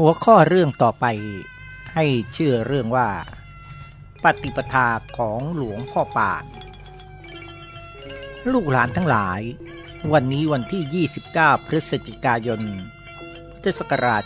หัวข้อเรื่องต่อไปให้ชื่อเรื่องว่า ปฏิปทาของหลวงพ่อปาน ลูกหลานทั้งหลาย วันนี้วันที่ 29 พฤศจิกายนพุทธศักราช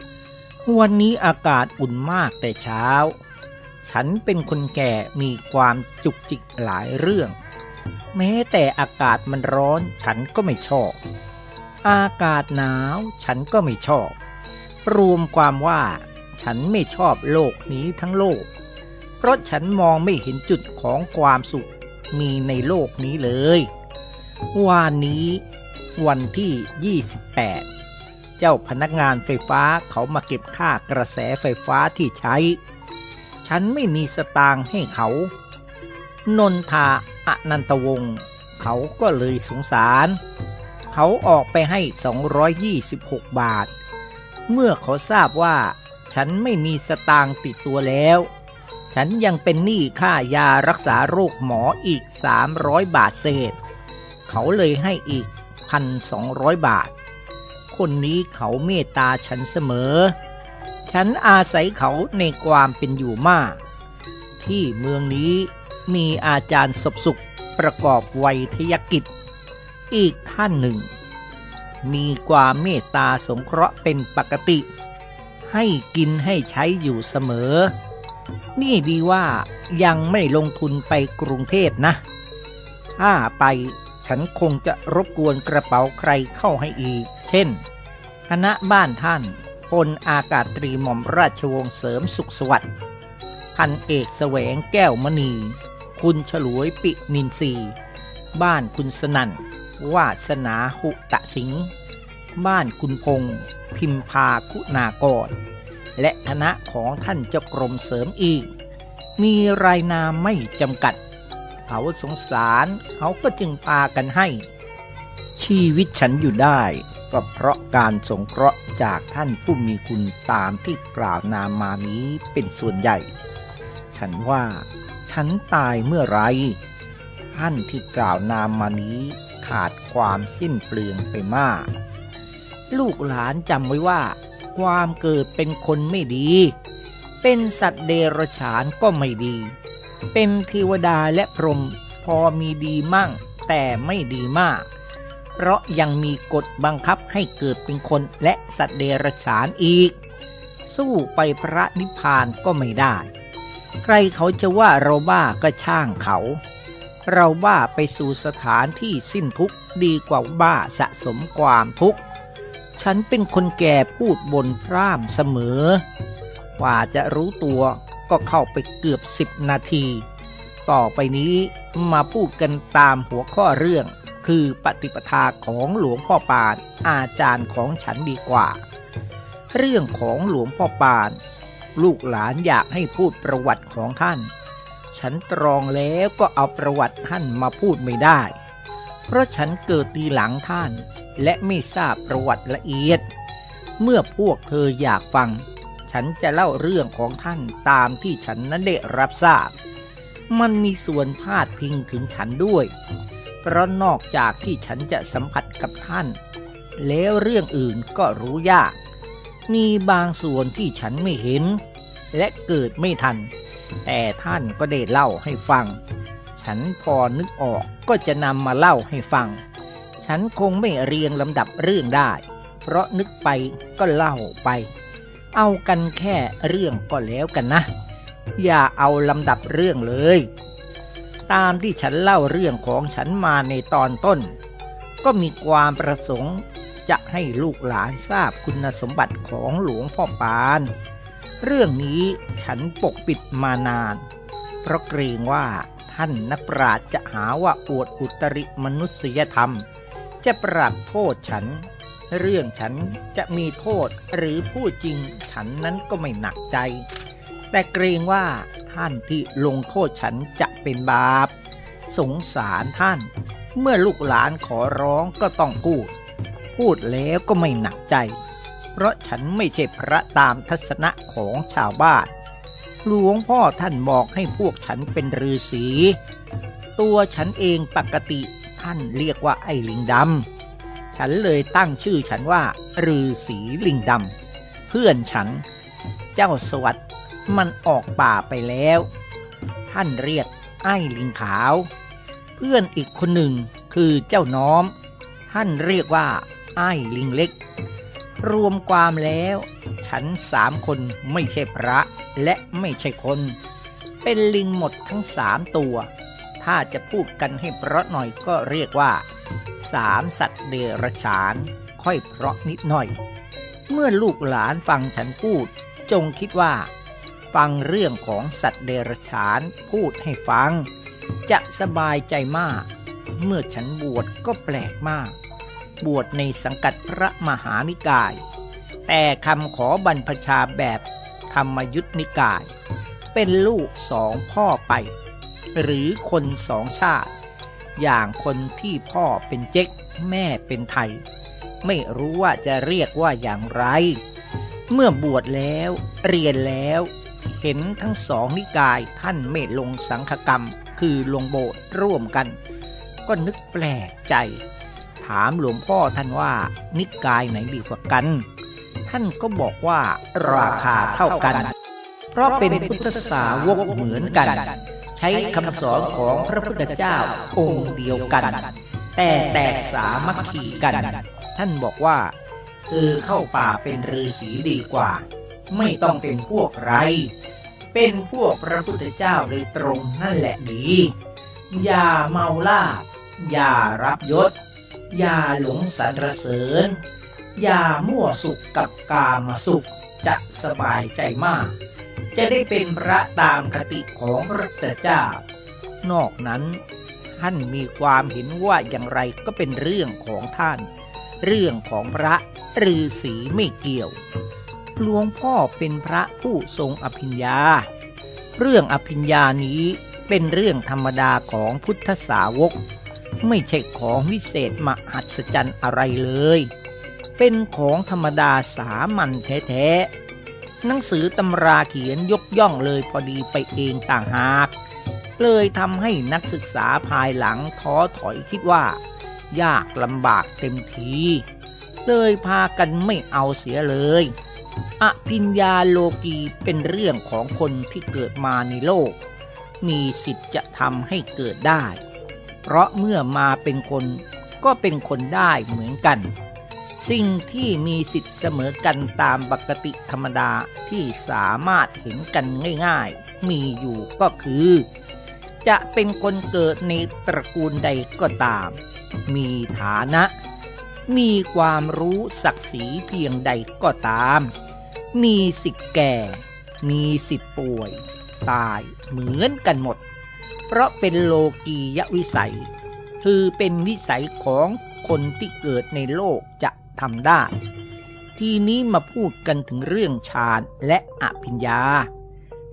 2514 วันนี้อากาศอุ่นมากแต่เช้า ฉันเป็นคนแก่มีความจุกจิกหลายเรื่อง แม้แต่อากาศมันร้อนฉันก็ไม่ชอบ อากาศหนาวฉันก็ไม่ชอบ รวมความว่าฉันไม่ชอบโลกนี้ทั้งโลก เพราะฉันมองไม่เห็นจุดของความสุขมีในโลกนี้เลยวันนี้วันที่ 28 เจ้าพนักงานไฟฟ้าเขามาเก็บค่ากระแสไฟฟ้าที่ใช้ ฉันไม่มีสตางค์ให้เขา นนทาอนันตวงศ์เขาก็เลยสงสาร เขาออกไปให้ 226 บาท เมื่อเขาทราบว่า ฉันไม่มีสตางค์ติดตัวแล้ว ฉันยังเป็นหนี้ค่ายารักษาโรคหมออีก 300 บาทเศษ เขาเลยให้อีก 1,200 บาท คนนี้เขาเมตตาฉันเสมอ ฉันอาศัยเขาในความเป็นอยู่มาก ที่เมืองนี้มีอาจารย์ศพสุขประกอบไวยทยกิจ อีกท่านหนึ่ง มีความเมตตาสงเคราะห์เป็นปกติ ให้กินให้ใช้อยู่เสมอ นี่ดีว่ายังไม่ลงทุนไปกรุงเทพนะ ถ้าไปฉันคงจะรบกวนกระเป๋าใครเข้าให้อีก เช่น คณะบ้านท่านพลอากาศตรีหม่อมราชวงศ์เสริมสุขสวัสดิ์พันเอกแสวงแก้วมณี คุณฉลวยปินินทรีบ้านคุณสนั่น วาสนาหุตะสิงบ้านคุณพงษ์พิมพาคุณากร และคณะของท่านเจ้ากรมเสริมอีก มีรายนามไม่จำกัด เขาสงสารเขาก็จึงพากันให้ ชีวิตฉันอยู่ได้ ก็เพราะการสงเคราะห์จากท่านผู้มีคุณตามที่กล่าวนามมานี้เป็นส่วนใหญ่ ฉันว่า ฉันตายเมื่อไร ท่านที่กล่าวนามมานี้ ขาดความสิ้นเปลืองไปมาก ลูกหลานจำไว้ว่า ความเกิดเป็นคนไม่ดี เป็นสัตว์เดรัจฉานก็ไม่ดี เป็นเทวดาและพรหมพอมีดีมั่ง แต่ไม่ดีมาก เพราะยังมีกฎบังคับให้เกิดเป็นคนและสัตว์เดรัจฉานอีก สู้ไปพระนิพพานก็ไม่ได้ ใครเขาจะว่าเราบ้าก็ช่างเขา เราบ้าไปสู่สถานที่สิ้นทุกข์ดีกว่าบ้าสะสมความทุกข์ ฉันเป็นคนแก่พูดบนพร่ำเสมอกว่าจะรู้ตัวก็เข้าไปเกือบสิบนาที ต่อไปนี้มาพูดกันตามหัวข้อเรื่อง คือปฏิปทาของหลวงพ่อปานอาจารย์ของฉันดีกว่า เรื่องของหลวงพ่อปาน ลูกหลานอยากให้พูดประวัติของท่าน ฉันตรองแล้วก็เอาประวัติท่านมาพูดไม่ได้ เพราะฉันเกิดทีหลังท่าน และไม่ทราบประวัติละเอียด เมื่อพวกเธออยากฟัง ฉันจะเล่าเรื่องของท่านตามที่ฉันนั้นได้รับทราบ มันมีส่วนพาดพิงถึงฉันด้วย เพราะนอกจากที่ฉันจะสัมผัสกับท่าน แล้วเรื่องอื่นก็รู้ยาก มีบางส่วนที่ฉันไม่เห็น และเกิดไม่ทัน แต่ท่านก็ได้เล่าให้ฟัง ฉันพอนึกออกก็จะนำมาเล่าให้ฟัง ฉันคงไม่เรียงลำดับเรื่องได้ เพราะนึกไปก็เล่าไป เอากันแค่เรื่องก็แล้วกันนะ อย่าเอาลำดับเรื่องเลย ตามที่ฉันเล่าเรื่องของฉันมาในตอนต้น ก็มีความประสงค์จะให้ลูกหลานทราบคุณสมบัติของหลวงพ่อปาน เรื่องนี้ฉันปกปิดมานาน เพราะเกรงว่าท่านนักปราชญ์จะหาว่าอวดอุตริมนุษยธรรม จะปรับโทษฉัน เรื่องฉันจะมีโทษหรือพูดจริงฉันนั้นก็ไม่หนักใจ แต่เกรงว่าท่านที่ลงโทษฉันจะเป็นบาป สงสารท่าน เมื่อลูกหลานขอร้องก็ต้องพูด พูดแล้วก็ไม่หนักใจ เพราะฉันไม่ใช่พระตามทัศนะของชาวบ้าน หลวงพ่อท่านบอกให้พวกฉันเป็นฤาษี ตัวฉันเองปกติท่านเรียกว่าไอ้ลิงดำ ฉันเลยตั้งชื่อฉันว่าฤาษีลิงดำ เพื่อนฉัน เจ้าสวัสด์มันออกป่าไปแล้ว ท่านเรียกไอ้ลิงขาว เพื่อนอีกคนหนึ่งคือเจ้าน้อม ท่านเรียกว่าไอ้ลิงเล็ก รวมความแล้ว ฉันสามคนไม่ใช่พระและไม่ใช่คน เป็นลิงหมดทั้งสามตัว ถ้าจะพูดกันให้เพราะหน่อยก็เรียกว่าสามสัตว์เดรัจฉาน ค่อยเพราะนิดหน่อย เมื่อลูกหลานฟังฉันพูด จงคิดว่า ฟังเรื่องของสัตว์เดรัจฉานพูดให้ฟัง จะสบายใจมาก เมื่อฉันบวชก็แปลกมาก บวชในสังกัดพระมหานิกาย แต่คำขอบรรพชาแบบธรรมยุทธนิกาย เป็นลูกสองพ่อไป หรือคนสองชาติ อย่างคนที่พ่อเป็นเจ๊กแม่เป็นไทย ไม่รู้ว่าจะเรียกว่าอย่างไร เมื่อบวชแล้วเรียนแล้วเห็นทั้งสองนิกายท่านไม่ลงสังฆกรรม คือลงโบสถ์ร่วมกัน ก็นึกแปลกใจ ถามหลวงพ่อท่านว่านิกายไหนดีกว่ากัน ท่านก็บอกว่าราคาเท่ากัน เพราะเป็นพุทธสาวกเหมือนกัน ใช้คำสอนของพระพุทธเจ้าองค์เดียวกัน แต่แตกสามัคคีกัน ท่านบอกว่าเธอเข้าป่าเป็นฤาษีดีกว่า ไม่ต้องเป็นพวกไร เป็นพวกพระพุทธเจ้าโดยตรงนั่นแหละดี อย่าเมาลาอย่ารับยศ อย่าหลงสรรเสริญ อย่ามั่วสุขกับกามสุขจะสบายใจมาก จะได้เป็นพระตามคติของพระเจ้า นอกนั้นท่านมีความเห็นว่าอย่างไรก็เป็นเรื่องของท่าน เรื่องของพระฤาษีไม่เกี่ยว หลวงพ่อเป็นพระผู้ทรงอภิญญา เรื่องอภิญญานี้เป็นเรื่องธรรมดาของพุทธสาวก ไม่ใช่ของวิเศษมหัศจรรย์อะไรเลย เป็นของธรรมดาสามัญแท้ๆ หนังสือตำราเขียนยกย่องเลยพอดีไปเองต่างหาก เลยทำให้นักศึกษาภายหลังท้อถอยคิดว่า ยากลำบากเต็มที เลยพากันไม่เอาเสียเลยอภิญญาโลกีเป็นเรื่องของคนที่เกิดมาในโลก มีสิทธิ์จะทำให้เกิดได้ เพราะเมื่อมาเป็นคนก็เป็นคนได้เหมือนกัน สิ่งที่มีสิทธิ์เสมอกันตามปกติธรรมดาที่สามารถเห็นกันง่ายๆ มีอยู่ก็คือ จะเป็นคนเกิดในตระกูลใดก็ตาม มีฐานะ มีความรู้ศักดิ์ศรีเพียงใดก็ตาม มีสิทธิ์แก่ มีสิทธิ์ป่วย ตายเหมือนกันหมด เพราะเป็นโลกียวิสัย คือเป็นวิสัยของคนที่เกิดในโลกจะทำได้ ทีนี้มาพูดกันถึงเรื่องฌานและอภิญญา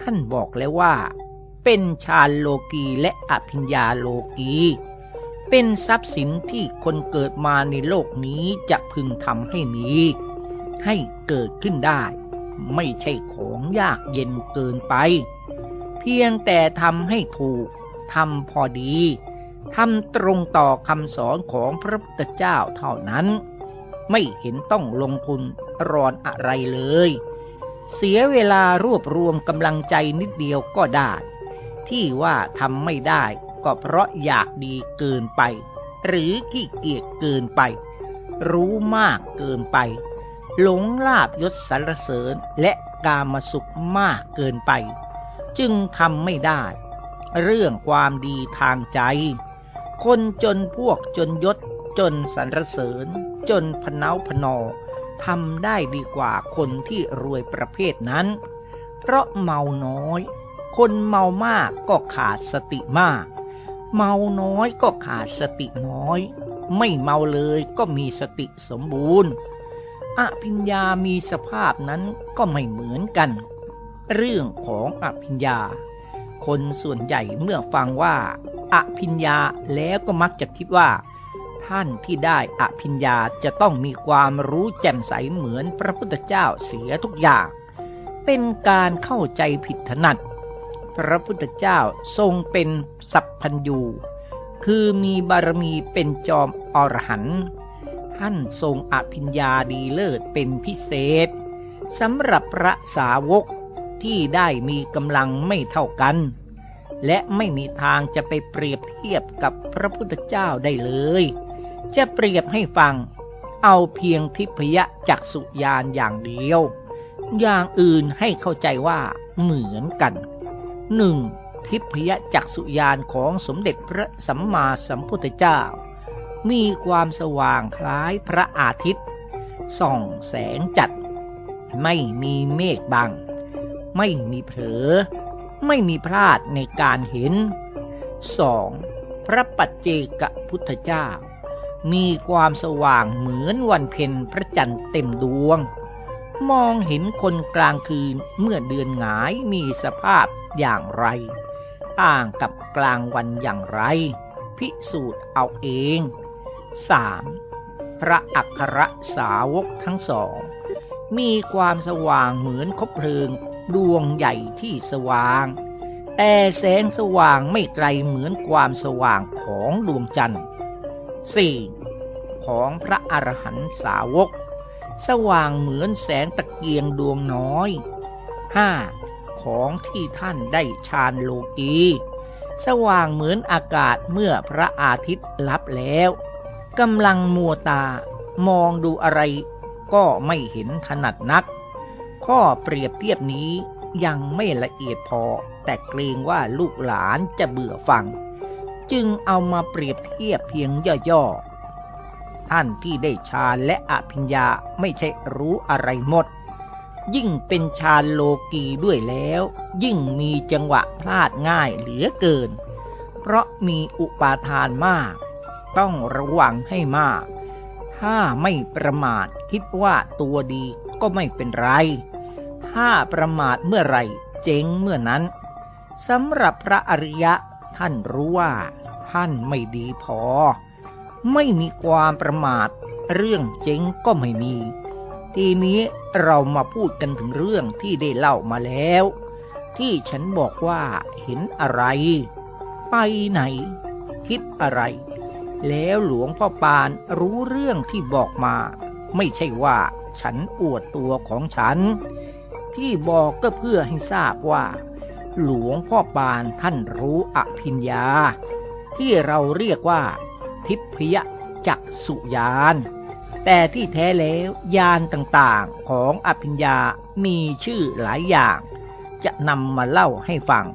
ท่านบอกแล้วว่า เป็นฌานโลกีและอภิญญาโลกีเป็นทรัพย์สินที่คนเกิดมาในโลกนี้จะพึงทำให้มี ให้เกิดขึ้นได้ ไม่ใช่ของยากเย็นเกินไป เพียงแต่ทำให้ถูก ทำพอดีทำตรงต่อคำสอนของพระพุทธเจ้าเท่านั้น ไม่เห็นต้องลงทุนรอนอะไรเลย เสียเวลารวบรวมกำลังใจนิดเดียวก็ได้ ที่ว่าทำไม่ได้ก็เพราะอยากดีเกินไป หรือขี้เกียจเกินไป รู้มากเกินไป หลงลาบยศสรรเสริญและกามสุขมากเกินไป จึงทำไม่ได้ เรื่องความดีทางใจ คนจนพวกจนยศ จนสรรเสริญ จนพเนาพนอทำได้ดีกว่าคนที่รวยประเภทนั้น เพราะเมาน้อย คนเมามากก็ขาดสติมาก เมาน้อยก็ขาดสติน้อย ไม่เมาเลยก็มีสติสมบูรณ์อภิญญามีสภาพนั้นก็ไม่เหมือนกัน เรื่องของอภิญญา คนส่วนใหญ่เมื่อฟังว่าอภิญญาแล้วก็มักจะคิดว่า ท่านที่ได้อภิญญาจะต้องมีความรู้แจ่มใสเหมือนพระพุทธเจ้าเสียทุกอย่าง เป็นการเข้าใจผิดถนัด พระพุทธเจ้าทรงเป็นสัพพัญญู คือมีบารมีเป็นจอมอรหันต์ท่านทรงอภิญญาดีเลิศเป็นพิเศษสำหรับพระสาวก ที่ได้มีกำลังไม่เท่ากัน และไม่มีทางจะไปเปรียบเทียบกับพระพุทธเจ้าได้เลย จะเปรียบให้ฟัง เอาเพียงทิพยจักษุญาณอย่างเดียว อย่างอื่นให้เข้าใจว่าเหมือนกันหนึ่งทิพยจักษุญาณของสมเด็จพระสัมมาสัมพุทธเจ้า มีความสว่างคล้ายพระอาทิตย์ส่องแสงจัด ไม่มีเมฆบัง ไม่มีเผลอ ไม่มีพลาดในการเห็น 2. พระปัจเจกพุทธเจ้า มีความสว่างเหมือนวันเพ็ญพระจันทร์เต็มดวง มองเห็นคนกลางคืนเมื่อเดือนหงายมีสภาพอย่างไร ต่างกับกลางวันอย่างไร พิสูจน์เอาเอง 3. พระอัครสาวกทั้งสองมีความสว่างเหมือนคบเพลิง ดวงใหญ่ที่สว่าง แต่แสงสว่างไม่ไกลเหมือนความสว่างของดวงจันทร์ 4. ของพระอรหันตสาวก สว่างเหมือนแสงตะเกียงดวงน้อย 5. ของที่ท่านได้ฌานโลกี สว่างเหมือนอากาศเมื่อพระอาทิตย์ลับแล้วกำลังมัวตามองดูอะไรก็ไม่เห็นถนัดนัก ข้อเปรียบเทียบนี้ยังไม่ละเอียดพอ แต่เกรงว่าลูกหลานจะเบื่อฟัง จึงเอามาเปรียบเทียบเพียงย่อๆ ท่านที่ได้ฌานและอภิญญาไม่ใช่รู้อะไรหมด ยิ่งเป็นฌานโลกีด้วยแล้ว ยิ่งมีจังหวะพลาดง่ายเหลือเกิน เพราะมีอุปาทานมาก ต้องระวังให้มาก ถ้าไม่ประมาทคิดว่าตัวดีก็ไม่เป็นไร ถ้าประมาทเมื่อไหร่ เจ๊งเมื่อนั้นสำหรับพระอริยะท่านรู้ว่า ท่านไม่ดีพอ ไม่มีความประมาท เรื่องเจ๊งก็ไม่มี ทีนี้เรามาพูดกันถึงเรื่องที่ได้เล่ามาแล้ว ที่ฉันบอกว่าเห็นอะไร ไปไหน คิดอะไร แล้วหลวงพ่อปานรู้เรื่องที่บอกมา ไม่ใช่ว่าฉันอวดตัวของฉัน ที่บอกก็เพื่อให้ทราบว่า หลวงพ่อปานท่านรู้อภิญญา ที่เราเรียกว่า ทิพยจักสุยาน แต่ที่แท้แล้วยานต่างๆของอภิญญามีชื่อหลายอย่าง จะนำมาเล่าให้ฟัง